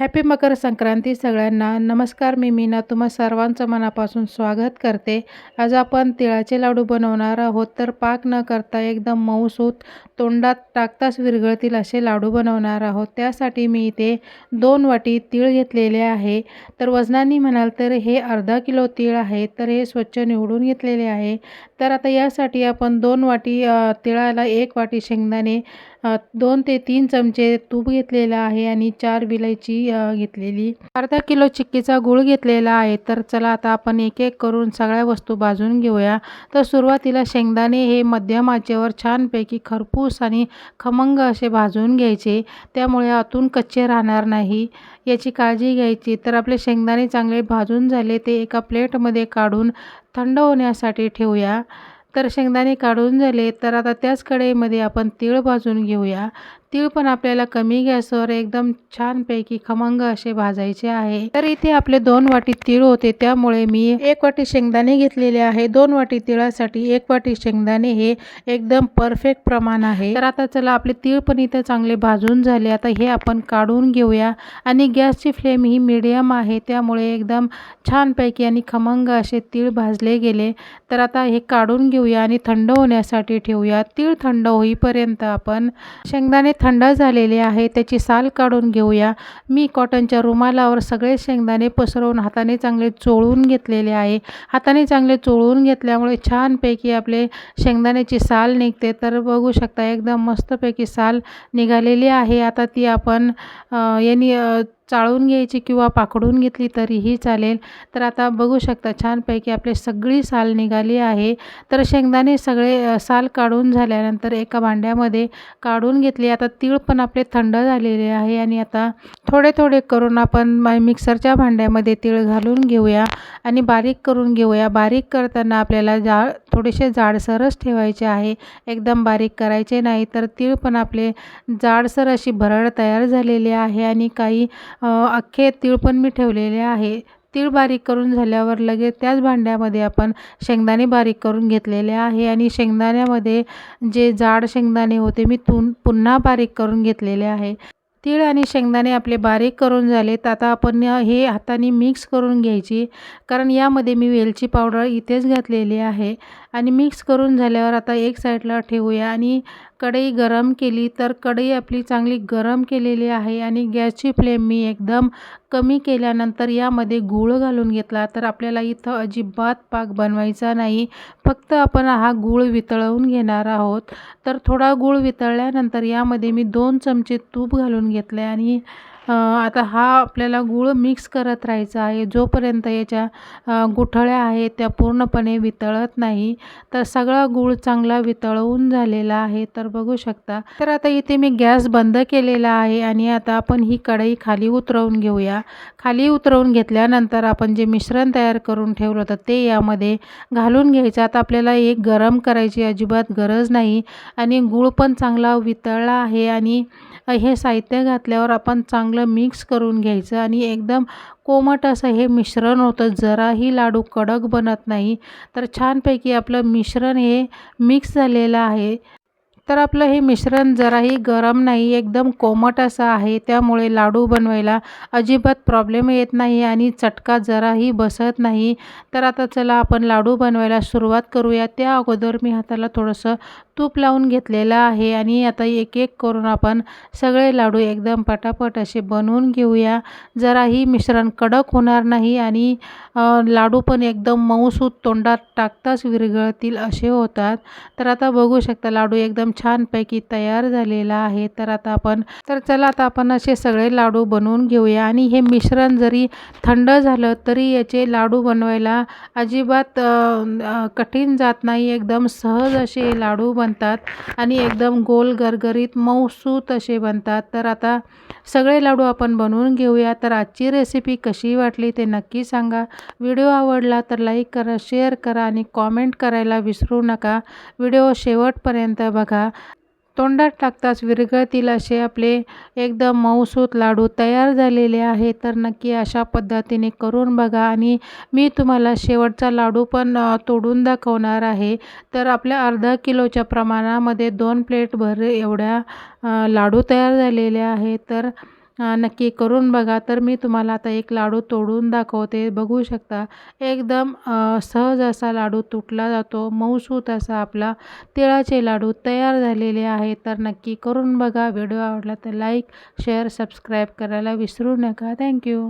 Happy Makar Sankranti सगळ्यांना. नमस्कार मी मीना. तुम्हा सर्वांचं मनापासून स्वागत करते. आज आपण तिळाचे लाडू बनवणार आहोत. तर पाक न करता एकदम मऊसूत तोंडात टाकताच विरघळतील असे लाडू बनवणार आहोत. त्यासाठी मी इथे दोन वाटी तीळ घेतलेले आहे. तर वजनाने म्हणाल तर हे अर्धा किलो तीळ आहे. तर हे स्वच्छ निवडून घेतलेले आहे. तर आता यासाठी आपण दोन वाटी तिळाला एक वाटी शेंगदाणे दोन ते तीन चमचे तूप घेतलेलं आहे आणि चार विलायची घेतलेली. अर्धा किलो चिक्कीचा गूळ घेतलेला आहे. तर चला आता आपण एक एक करून सगळ्या वस्तू भाजून घेऊया. तर सुरुवातीला शेंगदाणे हे मध्यम आचेवर छानपैकी खरपूस आणि खमंग असे भाजून घ्यायचे. त्यामुळे आतून कच्चे राहणार नाही. याची काळजी घ्यायची. तर आपले शेंगदाणे चांगले भाजून झाले ते एका प्लेटमध्ये काढून थंड होण्यासाठी ठेवूया. तर शेंगदाणे काढून झाले तर आता त्याच कढईमध्ये आपण तीळ भाजून घेऊया. तीळ पण आपल्याला कमी गॅसवर एकदम छानपैकी खमंग असे भाजायचे आहे. तर इथे आपले दोन वाटी तीळ होते त्यामुळे मी एक वाटी शेंगदाणे घेतलेले आहे. दोन वाटी तिळासाठी एक वाटी शेंगदाणे हे एकदम परफेक्ट प्रमाण आहे. तर आता चला आपले तीळ पण इथं चांगले भाजून झाले. आता हे आपण काढून घेऊया. आणि गॅसची फ्लेम ही मिडियम आहे त्यामुळे एकदम छानपैकी आणि खमंग असे तीळ भाजले गेले. तर आता हे काढून घेऊया आणि थंड होण्यासाठी ठेवूया. तीळ थंड होईपर्यंत आपण शेंगदाणे थंड झालेले आहे त्याची साल काढून घेऊया. मी कॉटनच्या रुमालावर सगळे शेंगदाणे पसरवून हाताने चांगले चोळून घेतलेले आहे. हाताने चांगले चोळून घेतल्यामुळे छानपैकी आपले शेंगदाण्याची साल निघते. तर बघू शकता एकदम मस्तपैकी साल निघालेली आहे. आता ती आपण यांनी चाळून घ्यायची किंवा पाकडून घेतली तरीही चालेल. तर आता बघू शकता छानपैकी आपली सगळी साल निघाली आहे. तर शेंगदाणे सगळे साल काढून झाल्यानंतर एका भांड्यामध्ये काढून घेतली. आता तीळ पण आपले थंड झालेले आहे आणि आता थोडे थोडे करून आपण मिक्सरच्या भांड्यामध्ये तीळ घालून घेऊया आणि बारीक करून घेऊया. बारीक करताना आपल्याला जा थोडेसे जाडसरच ठेवायचे आहे. एकदम बारीक करायचे नाही तर तीळ पण आपले जाडसर अशी भरड तयार झालेली आहे आणि काही अख्खे तीळ पण मी ठेवलेले आहे. तीळ बारीक करून झाल्यावर लगेच त्याच भांड्यामध्ये आपण शेंगदाणे बारीक करून घेतलेले आहे आणि शेंगदाण्यामध्ये जे जाड शेंगदाणे होते मी तून पुन्हा बारीक करून घेतलेले आहे. तीळ आणि शेंगदाणे आपले बारीक करून झालेत आता आपण हे हाताने मिक्स करून घ्यायची. कारण यामध्ये मी वेलची पावडर इथेच घातलेली आहे. आणि मिक्स करून झाल्यावर आता एक साईडला ठेवूया. आणि कढई गरम केली तर कढई आपली चांगली गरम केलेली आहे आणि गॅसची फ्लेम मी एकदम कमी केल्यानंतर यामध्ये गूळ घालून घेतला तर आपल्याला इथं अजिबात पाक बनवायचा नाही. फक्त आपण हा गूळ वितळवून घेणार आहोत. तर थोडा गूळ वितळल्यानंतर यामध्ये मी दोन चमचे तूप घालून घेतले आणि आता हा आपल्याला गूळ मिक्स करत राहायचा आहे. जोपर्यंत याच्या गुठळ्या आहेत त्या पूर्णपणे वितळत नाही तर सगळा गूळ चांगला वितळवून झालेला आहे. तर बघू शकता. तर आता इथे मी गॅस बंद केलेला आहे आणि आता आपण ही कढई खाली उतरवून घेऊया. खाली उतरवून घेतल्यानंतर आपण जे मिश्रण तयार करून ठेवलं होतं ते यामध्ये घालून घ्यायचं. आता आपल्याला एक गरम करायची अजिबात गरज नाही आणि गूळ पण चांगला वितळला आहे आणि हे साहित्य घातल्यावर आपण चांगलं मिक्स करून घ्यायचं आणि एकदम कोमट असं हे मिश्रण होतं. जराही लाडू कडक बनत नाही. तर छानपैकी आपलं मिश्रण हे मिक्स झालेलं आहे. तर आपलं हे मिश्रण जराही गरम नाही एकदम कोमट असं आहे. त्यामुळे लाडू बनवायला अजिबात प्रॉब्लेम येत नाही आणि चटका जराही बसत नाही. तर आता चला आपण लाडू बनवायला सुरुवात करूया. त्या अगोदर मी हाताला थोडंसं तूप लावून घेतलेलं आहे आणि आता एक एक करून आपण सगळे लाडू एकदम पटापट असे बनवून घेऊया. जराही मिश्रण कडक होणार नाही आणि लाडू पण एकदम मऊसूत तोंडात टाकताच विरघळतील असे होतात. तर आता बघू शकता लाडू एकदम छानपैकी तयार झालेला आहे. तर आता आपण तर चला आता आपण असे सगळे लाडू बनवून घेऊया. आणि हे मिश्रण जरी थंड झालं तरी याचे लाडू बनवायला अजिबात कठीण जात नाही. एकदम सहज असे लाडू बन बनतात आणि एकदम गोल गरगरीत मऊसूत असे बनतात. तर आता सगळे लाडू आपण बनवून घेऊया. तर आजची रेसिपी कशी वाटली ते नक्की सांगा. व्हिडिओ आवडला तर लाईक करा शेअर करा आणि कॉमेंट करायला विसरू नका. व्हिडिओ शेवटपर्यंत बघा. तोंडात टाकताच विरघळतील असे आपले एकदम मऊसूत लाडू तयार झालेले आहे तर नक्की अशा पद्धतीने करून बघा आणि मी तुम्हाला शेवटचा लाडू पण तोडून दाखवणार आहे. तर आपल्या अर्धा किलोच्या प्रमाणामध्ये दोन प्लेट भर एवढ्या लाडू तयार झालेले आहे तर नक्की करून बघा. तर मी तुम्हाला आता एक लाडू तोडून दाखवते. बघू शकता एकदम सहज असा लाडू तुटला जातो. मऊसूत असा आपला तिळाचे लाडू तयार झालेले आहे तर नक्की करून बघा. व्हिडिओ आवडला तर लाईक शेअर सबस्क्राईब करायला विसरू नका. थँक्यू.